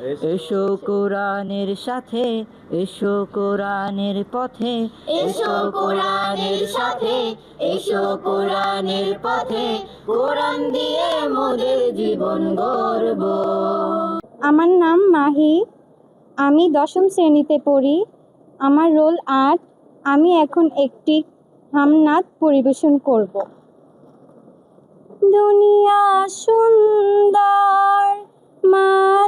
এসো কোরআনের সাথে এসো কোরআনের পথে এসো কোরআনের সাথে এসো কোরআনের পথে কোরআন দিয়ে মোদের জীবন গর্ব আমার নাম মাহি আমি দশম শ্রেণীতে পড়ি। আমার রোল আর্ট আমি এখন একটি হামনাদ পরিবেশন করব। দুনিয়া সুন্দর মানুষ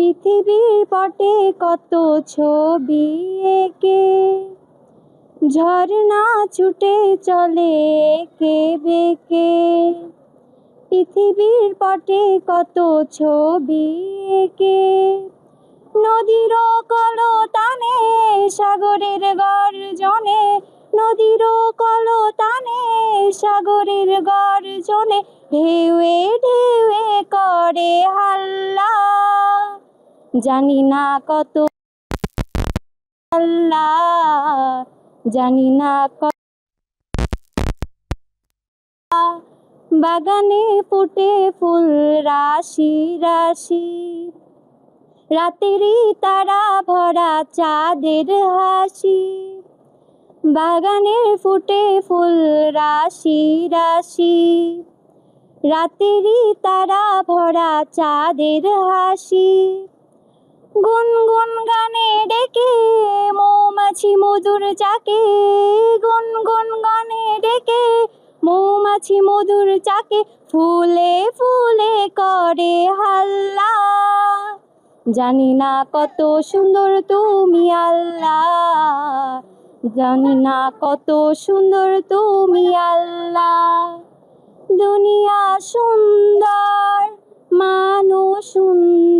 পৃথিবীর পটে কত ছবি একে? ঝর্ণা ছুটে চলে কে বেকে? পৃথিবীর পটে কত ছবি এঁকে? নদীর কলতানে, সাগরের গর্জনে, নদীর কলো কলতানে, সাগরের গর্জনে, ঢেউয়ে ঢেউয়ে করে হাল্লা জানি না কত আল্লাহ, জানি না কত বাগানে ফুটে ফুল, রাশি রাশি। রাতেরই তারা ভরা চাঁদের হাসি। বাগানের ফুটে ফুল, রাশি রাশি। রাতেরই তারা ভরা চাঁদের হাসি। গুনগুন গানে ডেকে, মৌমাছি মধুর চাকে। গুনগুন গানে ডেকে, মৌমাছি মধুর চাকে। ফুলে ফুলে করে হাল্লা। জানি না কত সুন্দর তুমি আল্লাহ জানি না কত সুন্দর তুমি আল্লাহ দুনিয়া সুন্দর, মানুষ সুন্দর।